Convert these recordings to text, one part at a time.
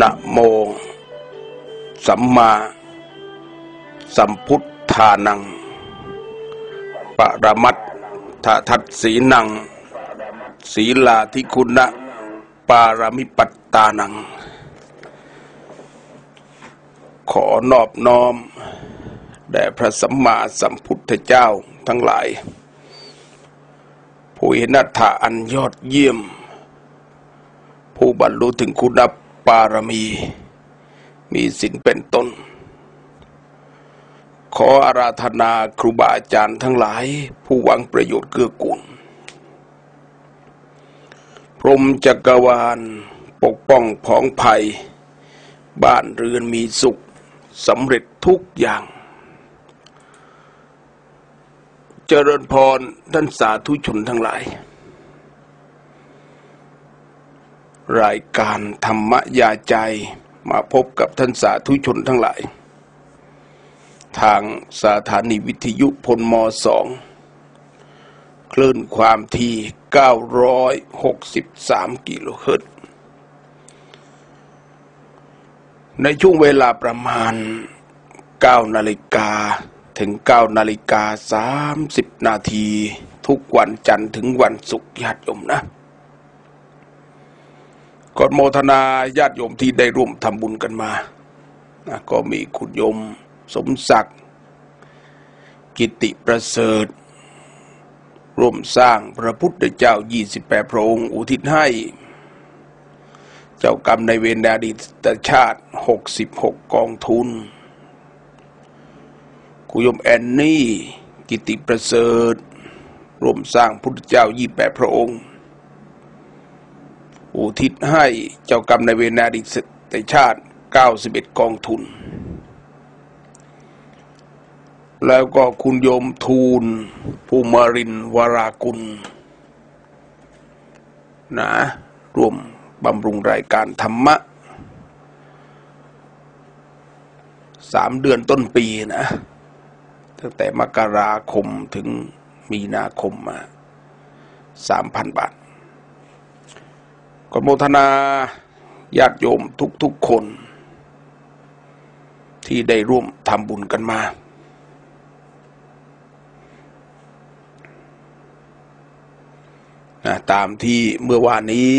นะโม สัมมา สัมพุทธานัง ปรมัตถทัตสีนัง ศีลาธิคุณะ ปารมิปัตตานัง ขอนอบน้อม แด่พระสัมมาสัมพุทธเจ้าทั้งหลาย ผู้เห็นอัตถะอันยอดเยี่ยม ผู้บรรลุถึงคุณ ปารมี มีสินเป็นต้น ขออาราธนาครูบาอาจารย์ทั้งหลาย ผู้หวังประโยชน์เกื้อกูล พรมจักรวาล ปกป้องผองภัย บ้านเรือนมีสุขสำเร็จทุกอย่าง เจริญพรท่านสาธุชนทั้งหลาย รายการธรรมยาใจมาพบกับท่านสาธุชนทั้งหลาย ทางสถานีวิทยุพลมสองคลื่นความที่ 963 กิโลเฮิรตซ์ในช่วงเวลาประมาณ 9 นาฬิกาถึง 9 นาฬิกา 30 นาที ทุกวันจันทร์ถึงวันศุกร์ญาติโยมนะ ก่อนโมทนาญาติโยมที่ได้ร่วมทำบุญกันมานะก็มีคุณโยมสมศักดิ์กิติประเสริฐ ร่วมสร้างพระพุทธเจ้า 28 พระองค์ อุทิศให้ เจ้ากรรมในเวรอดีตชาติ 66 กองทุน คุณโยมแอนนี่ กิติประเสริฐ ร่วมสร้างพุทธเจ้า 28 พระองค์ อุทิศให้เจ้ากรรมในเวรนาดิตชาติ 91 กองทุน แล้วก็คุณโยมทูลภูมารินวรากุล นะร่วมบำรุงรายการธรรมะสามเดือนต้นปีนะ ตั้งแต่มกราคมถึงมีนาคมมาสามพันบาท ก็โมทนาญาติโยมทุกๆคน ที่ได้ร่วมทำบุญกันมา ตามที่เมื่อวานนี้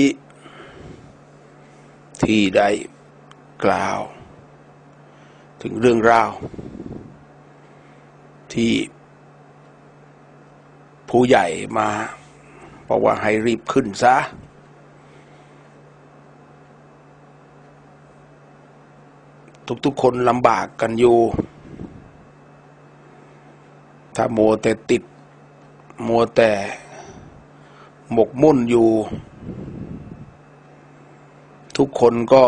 ที่ได้กล่าว ถึงเรื่องราว ที่ผู้ใหญ่มาบอกว่าให้รีบขึ้นซะ ทุกๆ คนลำบากกันอยู่ ถ้ามัวแต่ติด มัวแต่หมกมุ่นอยู่ ทุกคนก็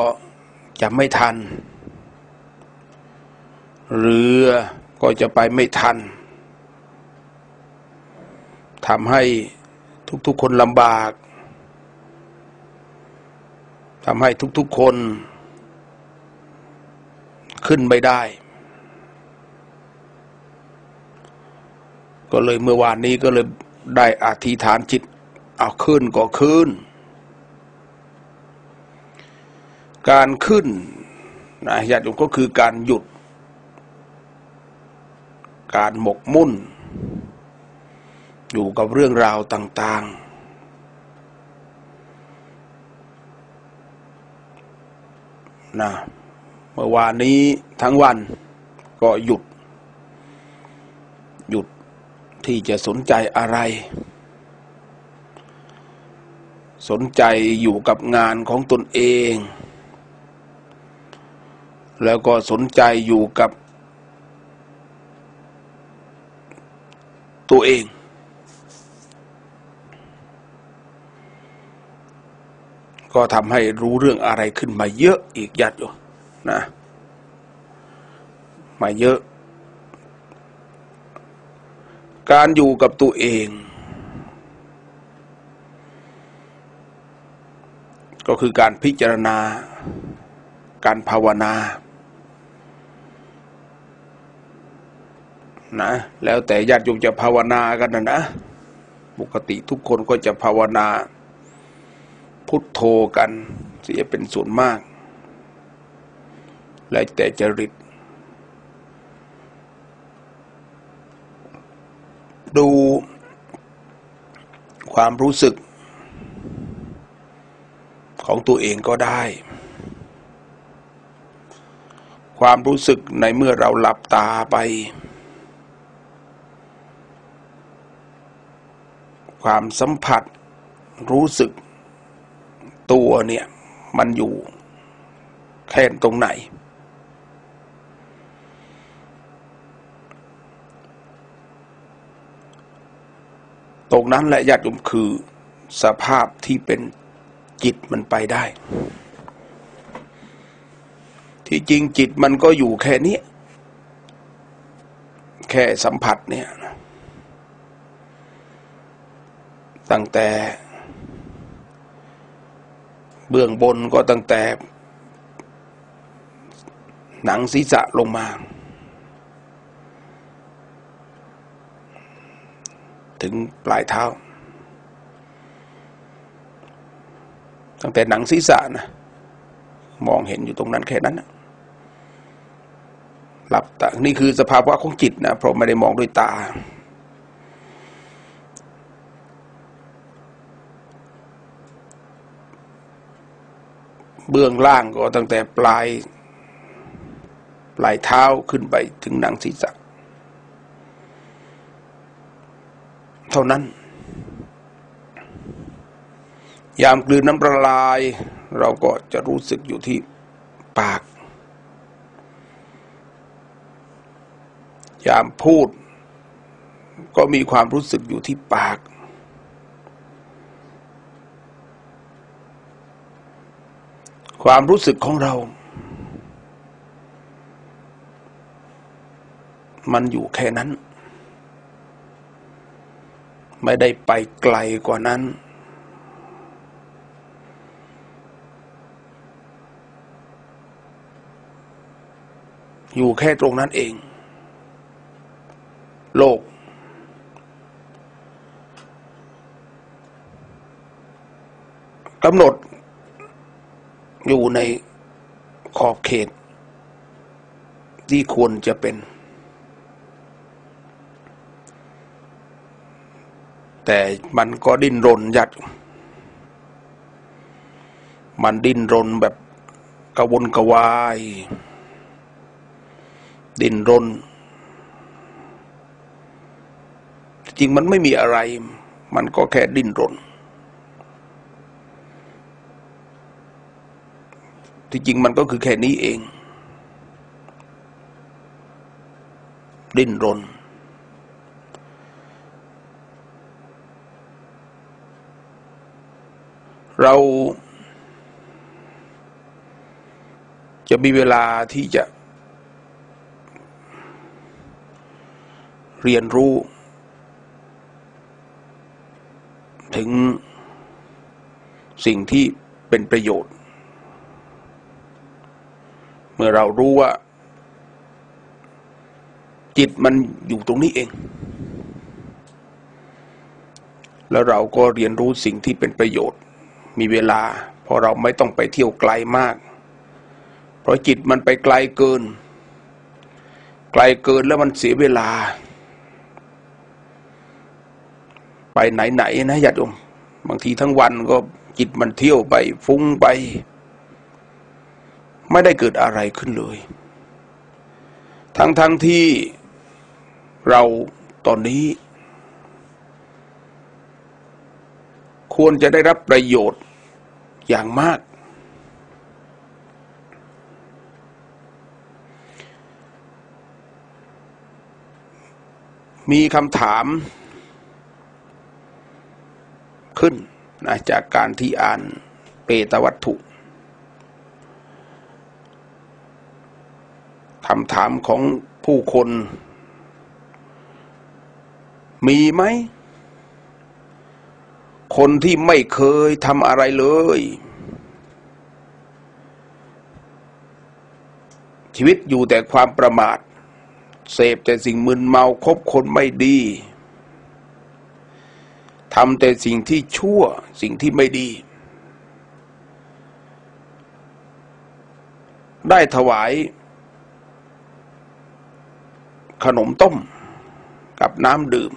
จะไม่ทัน เรือก็จะไปไม่ทันทำให้ทุกๆคนลำบากทำให้ทุกๆคน ขึ้นไม่ได้ ก็เลยเมื่อวานนี้ก็เลยได้อธิษฐานจิต เอาขึ้นก็ขึ้น การขึ้นนะญาติโยมก็คือการหยุด การหมกมุ่น อยู่กับเรื่องราวต่างๆนะ เมื่อวานนี้ทั้งวันก็หยุด หยุดที่จะสนใจอะไร สนใจอยู่กับงานของตนเอง แล้วก็สนใจอยู่กับ ตัวเอง ก็ทำให้รู้เรื่องอะไรขึ้นมาเยอะอีกยัดอยู่ นะ มาเยอะ การอยู่กับตัวเอง ก็คือการพิจารณา การภาวนานะแล้วแต่ญาติโยมจะภาวนากันนะนะปกติทุกคนก็จะภาวนา พุทโธกันเสียเป็นส่วนมาก และแต่จริต ดูความรู้สึกของตัวเองก็ได้ ความรู้สึกในเมื่อเราหลับตาไป ความสัมผัสรู้สึกตัวเนี่ย มันอยู่แค่ตรงไหน ตรงนั้นแหละญาติโยมคือสภาพที่เป็นจิตมันไปได้ ที่จริงจิตมันก็อยู่แค่นี้ แค่สัมผัสเนี่ย ตั้งแต่ เบื้องบนก็ตั้งแต่ หนังศีรษะลงมา ถึงปลายเท้า ตั้งแต่หนังศีรษะนะมองเห็นอยู่ตรงนั้นแค่นั้นนะหลับตา นี่คือสภาวะของจิตนะเพราะไม่ได้มองด้วยตา เบื้องล่างก็ตั้งแต่ปลาย ปลายเท้าขึ้นไปถึงหนังศีรษะ เท่านั้น ยามกลืนน้ำละลาย เราก็จะรู้สึกอยู่ที่ปาก ยามพูด ก็มีความรู้สึกอยู่ที่ปาก ความรู้สึกของเรา มันอยู่แค่นั้น ไม่ได้ไปไกลกว่านั้น อยู่แค่ตรงนั้นเอง โลก กำหนด อยู่ในขอบเขต ที่ควรจะเป็น แต่มันก็ดิ้นรนยัด มันดิ้นรนแบบกระวนกระวาย ดิ้นรน จริงมันไม่มีอะไร มันก็แค่ดิ้นรน ที่จริงมันก็คือแค่นี้เอง ดิ้นรน เราจะมีเวลาที่จะ เรียนรู้ ถึงสิ่งที่เป็นประโยชน์ เมื่อเรารู้ว่า จิตมันอยู่ตรงนี้เอง แล้วเราก็เรียนรู้สิ่งที่เป็นประโยชน์ มีเวลา เพราะเราไม่ต้องไปเที่ยวไกลมาก เพราะจิตมันไปไกลเกิน ไกลเกินแล้วมันเสียเวลา ไปไหนๆนนะญาติโยมบางทีทั้งวันก็จิตมันเที่ยวไปฟุ้งไป ไม่ได้เกิดอะไรขึ้นเลย ทั้งๆทที่เราตอนนี้ ควรจะได้รับประโยชน์อย่างมาก มีคำถามขึ้นนะจากการที่อ่านเปตวัตถุคำถามของผู้คน มีไหม คนที่ไม่เคยทำอะไรเลย ชีวิตอยู่แต่ความประมาท เสพแต่สิ่งมึนเมาคบคนไม่ดีทำแต่สิ่งที่ชั่วสิ่งที่ไม่ดี ได้ถวาย ขนมต้มกับน้ำดื่ม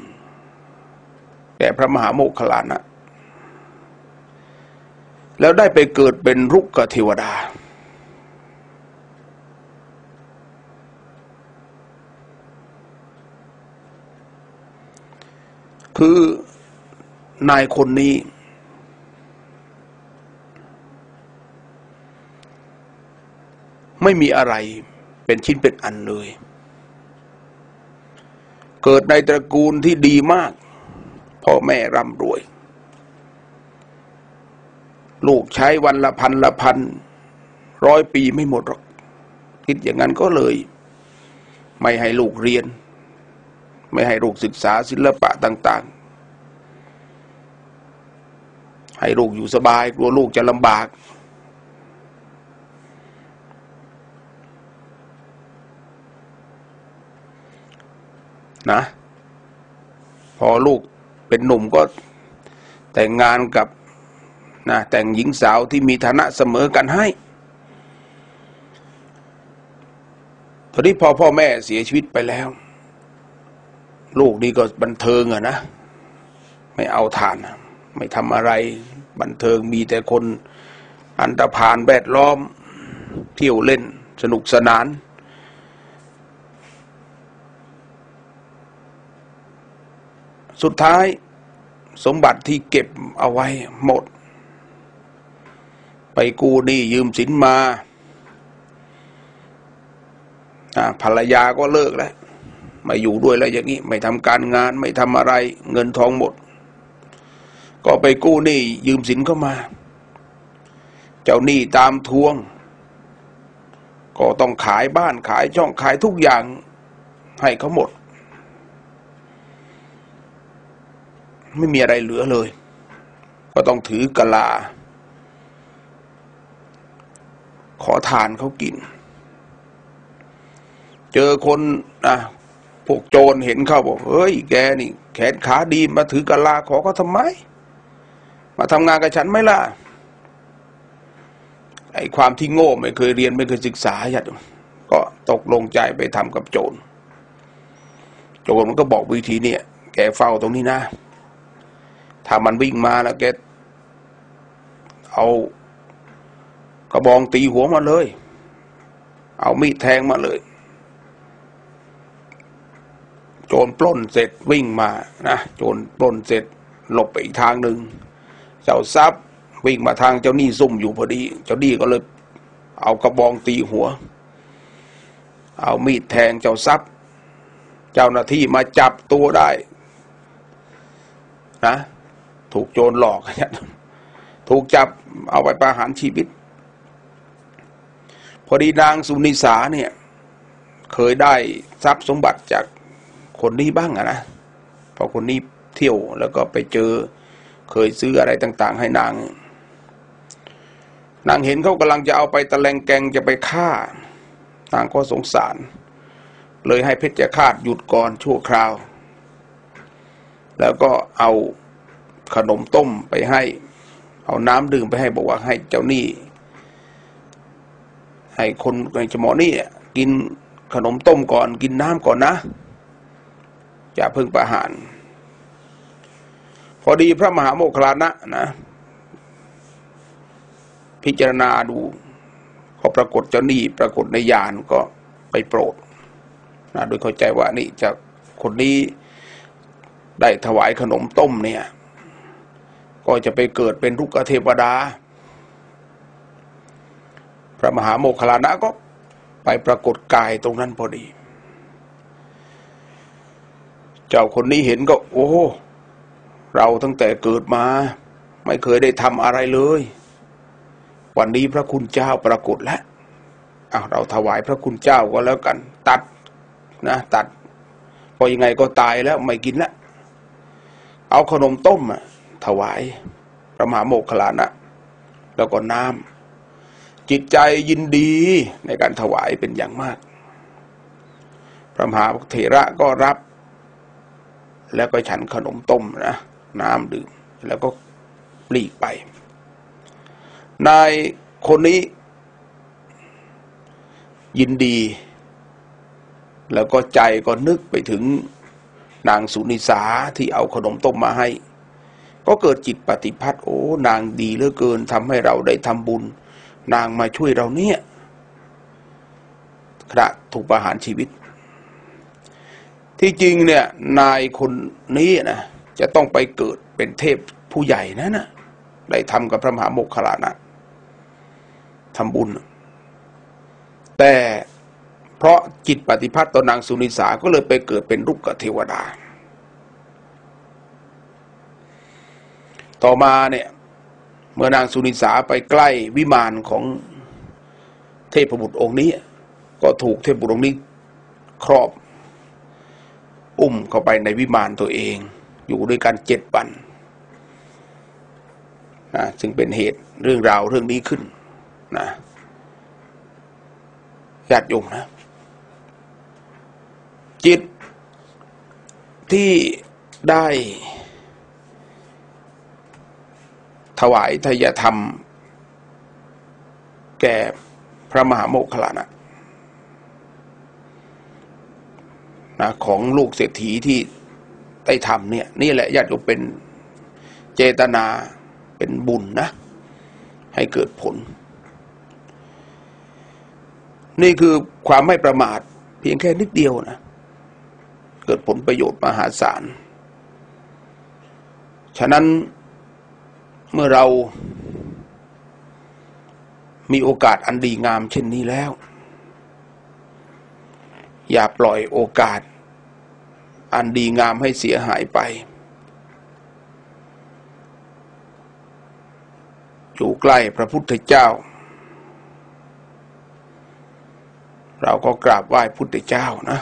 แก่พระมหาโมคคลานะ แล้วได้ไปเกิดเป็นรุกกเทวดา คือนายคนนี้ ไม่มีอะไรเป็นชิ้นเป็นอันเลย เกิดในตระกูลที่ดีมาก พ่อแม่ร่ำรวย ลูกใช้วันละพันละพันร้อยปีไม่หมดหรอก คิดอย่างนั้นก็เลย ไม่ให้ลูกเรียน ไม่ให้ลูกศึกษาศิลปะต่าง ๆ ให้ลูกอยู่สบาย กลัวลูกจะลำบาก นะ พอลูกเป็นหนุ่มก็แต่งงานกับ นะแต่งหญิงสาวที่มีฐานะเสมอกันให้ตอนนี้พอพ่อแม่เสียชีวิตไปแล้ว ลูกนี่ก็บันเทิงอะนะ ไม่เอาทาน ไม่ทำอะไร บันเทิงมีแต่คนอันตรพานแวดล้อม เที่ยวเล่นสนุกสนาน สุดท้ายสมบัติที่เก็บเอาไว้หมด ไปกู้หนี้ยืมสินมาภรรยาก็เลิกแล้วไม่อยู่ด้วยแล้วอย่างนี้ ไม่ทำการงานไม่ทำอะไร เงินทองหมด ก็ไปกู้หนี้ยืมสินเข้ามา เจ้าหนี้ตามทวง ก็ต้องขายบ้านขายช่องขายทุกอย่างให้เขาหมด ไม่มีอะไรเหลือเลย ก็ต้องถือกะลา ขอทานเขากิน เจอคนนะพวกโจรเห็นเขาบอก เฮ้ย แกนี่ แขนขาดีมาถือกะลาขอเขาทำไม มาทำงานกับฉันไหมล่ะ ไอ้ความที่โง่ไม่เคยเรียนไม่เคยศึกษาญาติก็ตกลงใจไปทำกับโจร โจรมันก็บอกวิธีเนี่ย แกเฝ้าตรงนี้นะ ถ้ามันวิ่งมาแล้วแกเอา กระบองตีหัวมาเลย เอามีดแทงมาเลย โจรปล้นเสร็จวิ่งมานะโจรปล้นเสร็จหลบไปอีกทางหนึ่งเจ้าทรัพย์วิ่งมาทางเจ้าหนี้ซุ่มอยู่พอดี เจ้าหนี้ก็เลย เอากระบองตีหัว เอามีดแทงเจ้าทรัพย์ เจ้าหน้าที่มาจับตัวได้ นะ ถูกโจรหลอกถูกจับเอาไปประหารชีวิต พอดีนางสุนิสาเนี่ย เคยได้ทรัพย์สมบัติจากคนนี้บ้างอะนะพอคนนี้เที่ยวแล้วก็ไปเจอเคยซื้ออะไรต่าง ๆ ให้นาง นางเห็นเขากำลังจะเอาไปตะแลงแกงจะไปฆ่า นางก็สงสาร เลยให้เพชรฆาตหยุดก่อนชั่วคราว แล้วก็เอาขนมต้มไปให้ เอาน้ำดื่มไปให้บอกว่าให้เจ้าหนี้ ให้คนในจมอนี่กินขนมต้มก่อนกินน้ำก่อนนะอย่าเพิ่งประหาร พอดีพระมหาโมคคลานะนะ พิจารณาดูก็ปรากฏเจ้าหนี้ปรากฏในยานก็ไปโปรดนะโดยเข้าใจว่านี่จะคนนี้ได้ถวายขนมต้มเนี่ย ก็จะไปเกิดเป็นลูกเทวดา ระมหาโมคคลานะก็ไปปรากฏกายตรงนั้นพอดี เจ้าคนนี้เห็นก็ โอ้เราตั้งแต่เกิดมา ไม่เคยได้ทำอะไรเลย วันนี้พระคุณเจ้าปรากฏแล้วเราถวายพระคุณเจ้าก็แล้วกัน ตัดนะตัดพอยังไงก็ตายแล้วไม่กินละเอาขนมต้มถวายพระมหาโมคคลานะ แล้วก็น้ำ จิตใจยินดีในการถวายเป็นอย่างมาก พระมหาเถระก็รับ แล้วก็ฉันขนมต้มนะน้ำดื่ม แล้วก็ปลีกไป นายคนนี้ ยินดี แล้วก็ใจก็นึกไปถึงนางสุนิสาที่เอาขนมต้มมาให้ ก็เกิดจิตปฏิพัทธ์โอ้ นางดีเหลือเกินทำให้เราได้ทำบุญ นางมาช่วยเราเนี่ยขณะถูกประหารชีวิต ที่จริงเนี่ย นายคนนี้นะจะต้องไปเกิดเป็นเทพผู้ใหญ่นะนะได้ทำกับพระมหาโมคคลานะทำบุญ แต่เพราะจิตปฏิพัทธ์ต่อนางสุนิสาก็เลยไปเกิดเป็นลูกกเทวดา ต่อมาเนี่ย เมื่อนางสุนิสาไปใกล้วิมานของเทพบุตรองค์นี้ ก็ถูกเทพบุตรองค์นี้ครอบ อุ้มเข้าไปในวิมานตัวเอง อยู่ด้วยกันเจ็ดวันนะจึงเป็นเหตุเรื่องราวเรื่องนี้ขึ้นนะญาติโยมนะ จิตที่ได้ ถ วายทายธรรม แก่พระมหาโมคคลานะนะของลูกเศรษฐีที่ได้ทำเนี่ย นี่แหละญาติโยมเป็นเจตนาเป็นบุญนะ ให้เกิดผล นี่คือความไม่ประมาท เพียงแค่นิดเดียวนะ เกิดผลประโยชน์มหาศาล ฉะนั้น เมื่อเรามีโอกาสอันดีงามเช่นนี้แล้ว อย่าปล่อยโอกาส อันดีงามให้เสียหายไป อยู่ใกล้พระพุทธเจ้า เราก็กราบไหว้พุทธเจ้านะ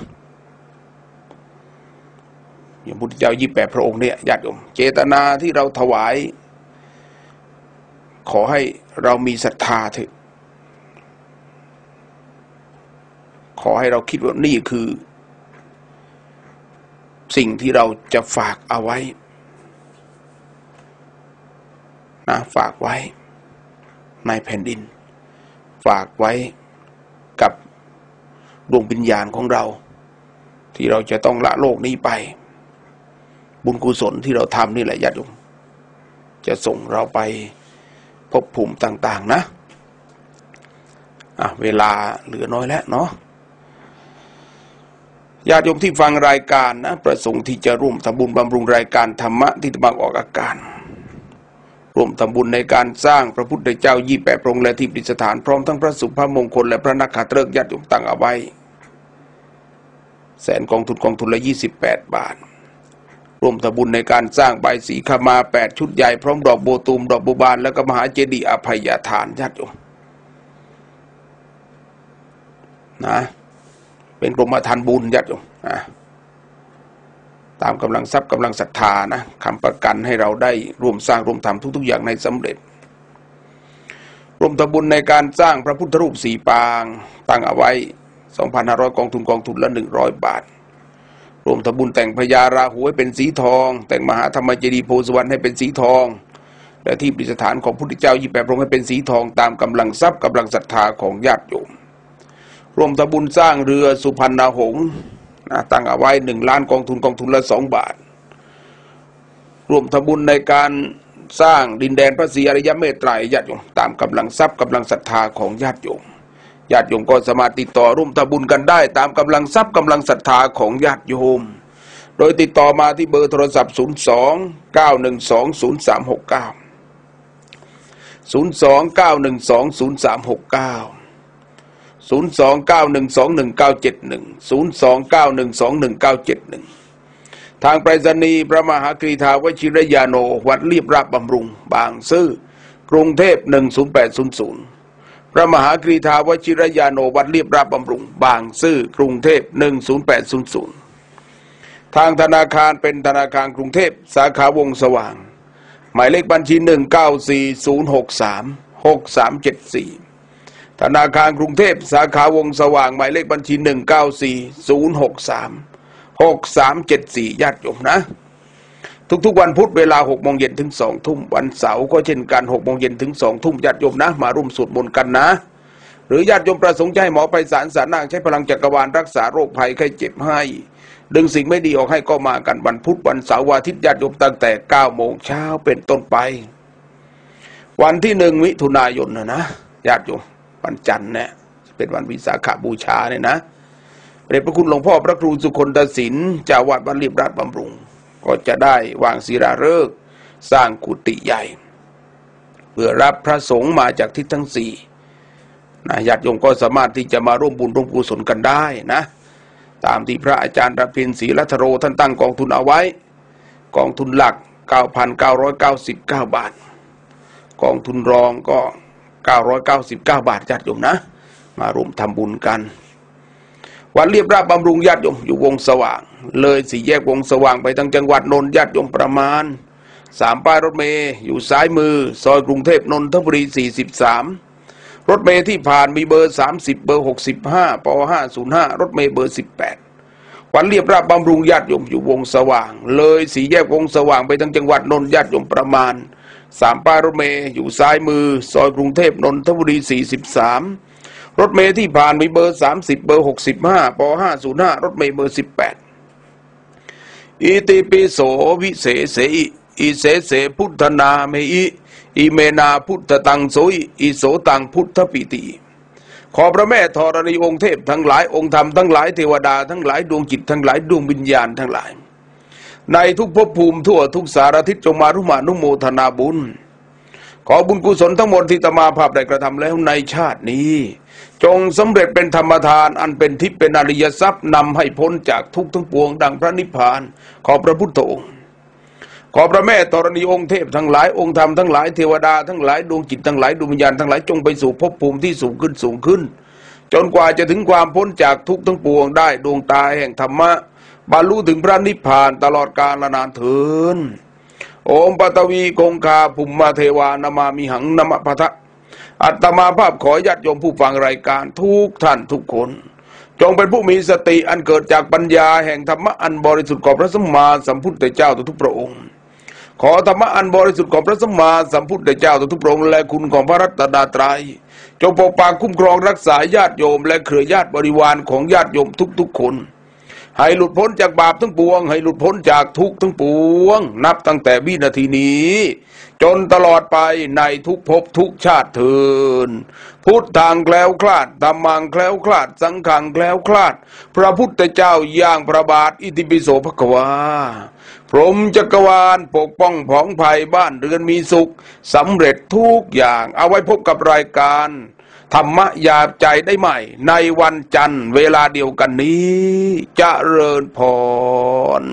อย่างพุทธเจ้ายี่แปดพระองค์เนี่ยญาติโยมเจตนาที่เราถวาย ขอให้เรามีศรัทธาเถอะขอให้เราคิดว่านี่คือ สิ่งที่เราจะฝากเอาไว้นะฝากไว้ ในแผ่นดิน ฝากไว้กับดวงวิญญาณของเรา ที่เราจะต้องละโลกนี้ไป บุญกุศลที่เราทำนี่แหละญาติโยมจะส่งเราไป พบภูมิต่าง ๆ นะอะเวลาเหลือน้อยแล้วเนาะญาติโยมที่ฟังรายการนะ ประสงค์ที่จะร่วมทำบุญบำรุงรายการธรรมะที่ตบังออกอาการร่วมทำบุญในการสร้างพระพุทธเจ้ายี่แปดพระองค์และที่ปฏิสถานพร้อมทั้งพระสุภาพมงคลและพระนักขัตฤกษ์ญาติโยมตั้งเอาไว้ แสนกองทุนกองทุนละยี่สิบแปดบาท ร่วมทำบุญในการสร้างใบสีขมาแปดชุดใหญ่พร้อมดอกโบตูม ดอกบุบาน แล้วก็มหาเจดีย์อภัยทานญาติโยมนะเป็นกรมธรรมบุญญาติโยมนะตามกำลังทรัพย์กำลังศรัทธานะคำประกันให้เราได้ร่วมสร้างร่วมทำทุก ๆ อย่างในสำเร็จร่วมทำบุญในการสร้างพระพุทธรูปสีปาง ตั้งเอาไว้ 2,500 กองทุนกองทุนละ 100 บาท รวมทำบุญแต่งพญาราหูให้เป็นสีทอง แต่งมหาธรรมเจดีย์โพสวรรค์ให้เป็นสีทอง และที่ปิสถานของพุทธเจ้ายี่แปดพระองค์ให้เป็นสีทองตามกำลังทรัพย์กำลังศรัทธาของญาติโยมรวมทำบุญสร้างเรือสุพรรณหงษ์นะตั้งเอาไว้หนึ่งล้านกองทุนกองทุนละสองบาทรวมทำบุญในการสร้างดินแดนพระศรีอริยเมตไตรญาติโยมตามกำลังทรัพย์กำลังศรัทธาของญาติโยม ญาติโยมก็สามารถติดต่อร่วมทำบุญกันได้ ตามกำลังทรัพย์กำลังศรัทธาของญาติโยม โดยติดต่อมาที่เบอร์โทรศัพท์ 0 2 9 1 2 0 3 6 9 0 2 9 1 2 0 3 6 9 0 2 9 1 2 1 9 7 1 0 2 9 1 2 1 9 7 1 ทางไปรษณีย์พระมหากรีธาวชิรยาโน วัดรีบราบบำรุง บางซื่อกรุงเทพ 10800 พระมหากรีธาวชิรยาโนวัดเรียบราบบำรุง บางซื่อกรุงเทพ 10800 ทางธนาคารเป็นธนาคารกรุงเทพ สาขาวงสว่าง หมายเลขบัญชี 194063 6374 ธนาคารกรุงเทพ สาขาวงสว่าง หมายเลขบัญชีหนึ่งเก้าสี่ศูนย์หกสามหกสามเจ็ดสี่ญาติโยมนะ ทุกๆวันพุธเวลาหกโมงเย็นถึงสองทุ่มวันเสาร์ก็เช่นกันหกโมงเย็นถึงสองทุ่มญาติโยมนะ มาร่วมสวดมนต์กันนะ หรือญาติโยมประสงค์จะให้หมอไพศาลสารนางใช้พลังจักรวาลรักษาโรคภัยไข้เจ็บให้ ดึงสิ่งไม่ดีออกให้ก็มากันวันพุธวันเสาร์วันอาทิตย์ญาติโยมตั้งแต่เก้าโมงเช้าเป็นต้นไป วันที่หนึ่งมิถุนายนนะนะญาติโยมวันจันทร์เนี่ยเป็นวันวิสาขบูชาเนี่ยนะเดชพระคุณหลวงพ่อพระครูสุคนตศิลป์เจ้าวัดวัดรีบราชบำรุง ก็จะได้วางศิลาฤกษ์สร้างกุฏิใหญ่ เพื่อรับพระสงฆ์มาจากทิศทั้งสี่นะญาติโยมก็สามารถที่จะมาร่วมบุญร่วมกุศลกันได้นะ ตามที่พระอาจารย์ระพินศรีรัตโรท่านตั้งกองทุนเอาไว้ กองทุนหลัก 9,999 บาท กองทุนรองก็ 999 บาทญาติโยมนะ มาร่วมทำบุญกัน วันเรียบราบบำรุงญาติโยมอยู่วงสว่าง เลยสี่แยกวงสว่างไปทางจังหวัดนนท์ญาติโยมประมาณสามป้ายรถเมย์อยู่ซ้ายมือ ซอยกรุงเทพนนทบุรี 43 รถเมย์ที่ผ่านมีเบอร์ 30 เบอร์ 65ป505 รถเมย์เบอร์ 18 วันเรียบราบบำรุงญาติโยมอยู่วงสว่าง เลยสี่แยกวงสว่างไปทางจังหวัดนนท์ญาติโยมประมาณสามป้ายรถเมย์อยู่ซ้ายมือ ซอยกรุงเทพนนทบุรี 43 รถเมย์ที่ผ่านมีเบอร์30เบอร์65ป505รถเมย์เบอร์18อิติปิโสวิเศษเสอิเสเสพุทธนาเมอิอิเมนาพุทธตังโสอิอิโสตังพุทธปิติขอพระแม่ธรณีองค์เทพทั้งหลายองค์ธรรมทั้งหลายเทวดาทั้งหลายดวงจิตทั้งหลายดวงวิญญาณทั้งหลาย ในทุกภพภูมิทั่วทุกสารทิศจงมารุมานุโมทนาบุญ ขอบุญกุศลทั้งหมดที่ตมาภาพได้กระทำแล้วในชาตินี้ จงสำเร็จเป็นธรรมทาน อันเป็นทิพย์เป็นอริยทรัพย์นำให้พ้นจากทุกข์ทั้งปวง ดังพระนิพพาน ขอพระพุทธองค์ ขอพระแม่ธรณีองค์เทพทั้งหลายองค์ธรรมทั้งหลายเทวดาทั้งหลายดวงจิตทั้งหลายดวงวิญญาณทั้งหลายจงไปสู่ภพภูมิที่สูงขึ้นสูงขึ้น จนกว่าจะถึงความพ้นจากทุกข์ทั้งปวงได้ดวงตาแห่งธรรมะบรรลุถึงพระนิพพานตลอดกาลนานเถิน โอมปตวีคงคาภุมมาเทวานามามิหังนมะพะทะอัตมาภาพขอญาติโยมผู้ฟังรายการทุกท่านทุกคน จงเป็นผู้มีสติอันเกิดจากปัญญาแห่งธรรมะอันบริสุทธิ์ของพระสัมมาสัมพุทธเจ้าทุกพระองค์ ขอธรรมะอันบริสุทธิ์ของพระสัมมาสัมพุทธเจ้าทุกพระองค์และคุณของพระรัตนตรัยจงปกปักคุ้มครองรักษาญาติโยม และเครือญาติบริวารของญาติโยมทุกๆคน ให้หลุดพ้นจากบาปทั้งปวง ให้หลุดพ้นจากทุกข์ทั้งปวง นับตั้งแต่วินาทีนี้ จนตลอดไปในทุกภพทุกชาติเทินพุทธทางแคล้วคลาดธรรมังแคล้วคลาด สังขังแคล้วคลาด พระพุทธเจ้าย่างพระบาทอิติปิโสภควาพรหมจักรวาลปกป้องผองภัยบ้านเรือนมีสุขสำเร็จทุกอย่าง เอาไว้พบกับรายการ ธรรมะยาใจได้ใหม่ ในวันจันทร์เวลาเดียวกันนี้จเจริญพร